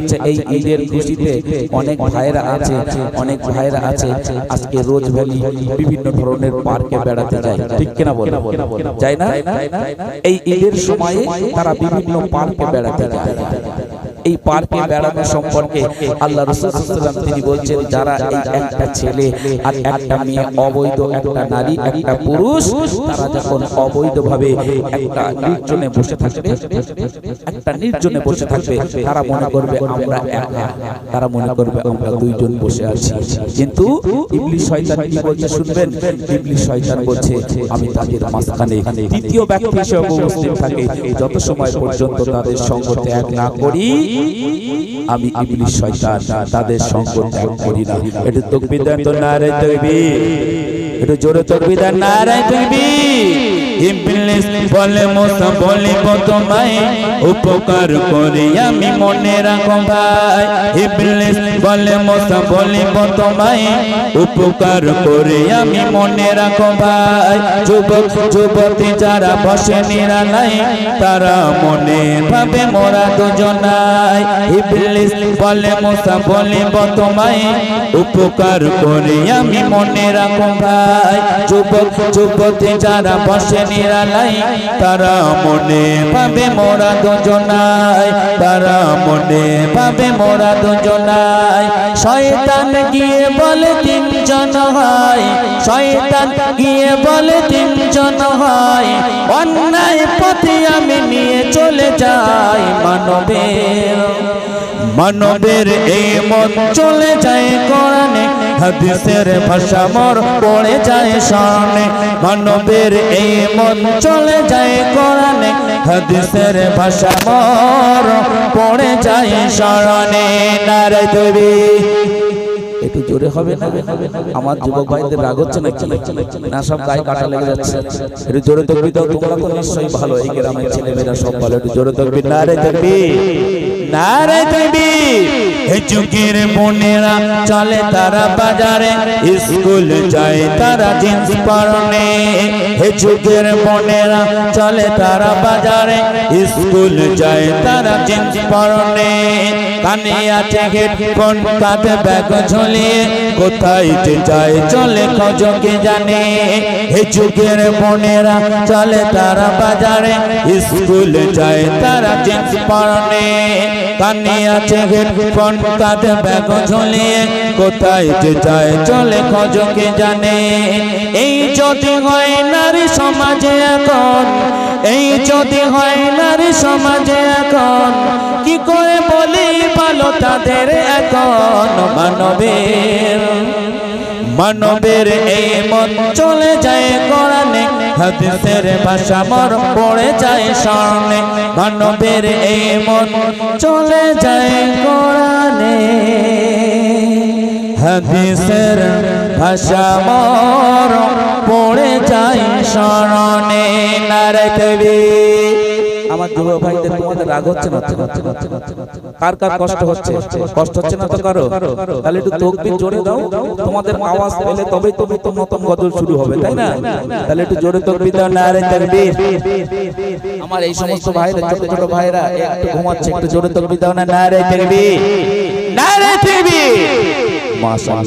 আচ্ছা এই ঈদের খুশিতে অনেক ভাইরা আছে অনেক ভাইরা আছে আজকে রোজ ভ্যালি বিভিন্ন ধরনের পার্কে বেড়াতে যায়। ঠিক কিনা বলে? যায়। না? এই ঈদের সময়ে তারা বিভিন্ন পার্কে বেড়াতে যায়। এই পার্কে বেড়ানো সম্পর্কে আল্লাহ রসুলাম তিনি বলছেন, যারা এই একটা ছেলে আর একটা মেয়ে অবৈধ, একটা নারী, একটা পুরুষ, তারা যখন অবৈধভাবে একটা নির্জনে বসে থাকবে, একটা নির্জনে বসে থাকবে, তারা মনে করবে আমরা একা। তারা মনে করবে আমরা দুইজন বসে আছি। কিন্তু শয়তান কি বলছে শুনবেন? শয়তান বলছে, আমি তাদের মাঝখানে ব্যক্তি হিসেবে উপস্থিত থাকি। যত সময় পর্যন্ত তাদের সঙ্গ ত্যাগ না করি আমি ইবলি শয়তান তাদের সঙ্গ ত্যাগ করি না। এটা তকবীর দেন তো নারায়ণ তকবীর। এটা জোরে তকবীর দেন নারায়ণ তকবীর। ইবলিস বলে মোসা বলিব তোমায় উপকার করে আমি, মনে রাখো ভাই। ইবলিস বলে মোসা বলিব তোমায় উপকার করে আমি, মনে রাখো ভাই। যুবক, যুবতী যারা বসে নিরালাই তারা মনে ভাবে মোরা দুজনাই। ইবলিস বলে মোসা বলিব তোমায় উপকার করে আমি, মনে রাখো ভাই। যুবক, যুবতী যারা বসে নিরালাই, তারা মনে পাবে মোরা দুজনায় তারা মনে পাবে মোরা দুজনায় শয়তান গিয়ে বলে তিনজন হয় শয়তান গিয়ে বলে তিনজন হয় অন্যায় পথে আমি নিয়ে চলে যাই। মানবের মানবের এই মন চলে যায় কোরআনে, হাদিসের ভাষা মর পড়ে যায় সামনে। মানবের এই মন চলে যায় কোরআনে, হাদিসের ভাষা মর পড়ে যায় শরণে নারে দেবী। একটু জোরে হবে না? আমার যুবক ভাইদের রাগ হচ্ছে না না সব গায়ে কাটা লেগে যাচ্ছে। একটু জোরে তকবি দাও তোমরা তো নিশ্চয়ই ভালো এই গ্রামের ছেলেমেয়েরা সব ভালো। একটু জোরে তকবি না রে তকবি নারে দেবী হে যুগের মনেরা চলে তারা বাজারে। স্কুল যায় তারা জিন্স পরনে। যুগের বোনেরা চলে তারা বাজারে। স্কুল যায় তারা জিন্স পরনে। কানে আছে হেডফোন কাঁধে ব্যাগ ঝুলিয়ে। কোথায় যে যায় চলে খোঁজকে জানে। হে যুগের বোনেরা চলে তারা বাজারে। স্কুল যায় তারা জিন্স পরনে। কানে আছে হেডফোন কাঁধে ব্যাগ ঝুলিয়ে। কোথায় যে যায় চলে খোঁজকে জানে। এই যদি হয় নারী সমাজে এখন, এই যদি হয় নারী সমাজে এখন, কি করে বলি ভালো তাদের এখন? মানবের মানবের এই মন চলে যায় কোরআনে, হাদিসের ভাষা মর পড়ে যায় সামনে। মানবের এই মন চলে যায় কোরআনে, হাদিসের ভাষা মর পড়ে যায় শরণে নারকবি আমার যুবক ভাইদের তোমাদের রাগ হচ্ছে না? কার কার কষ্ট হচ্ছে? কষ্ট হচ্ছে না তো কারও? তাহলে একটু তকবির জোরে দাও। তোমাদের আওয়াজ পেলে তবেই তবে তো নতুন গজল শুরু হবে, তাই না? তাহলে একটু জোরে তকবির দাও না রে তকবির আমার এই সমস্ত ভাইরা, ছোট ছোট ভাইরা একটু ঘুমাচ্ছে, একটু জোরে তকবির দাও না না রে তকবির নারে দেবী! মাশাআল্লাহ।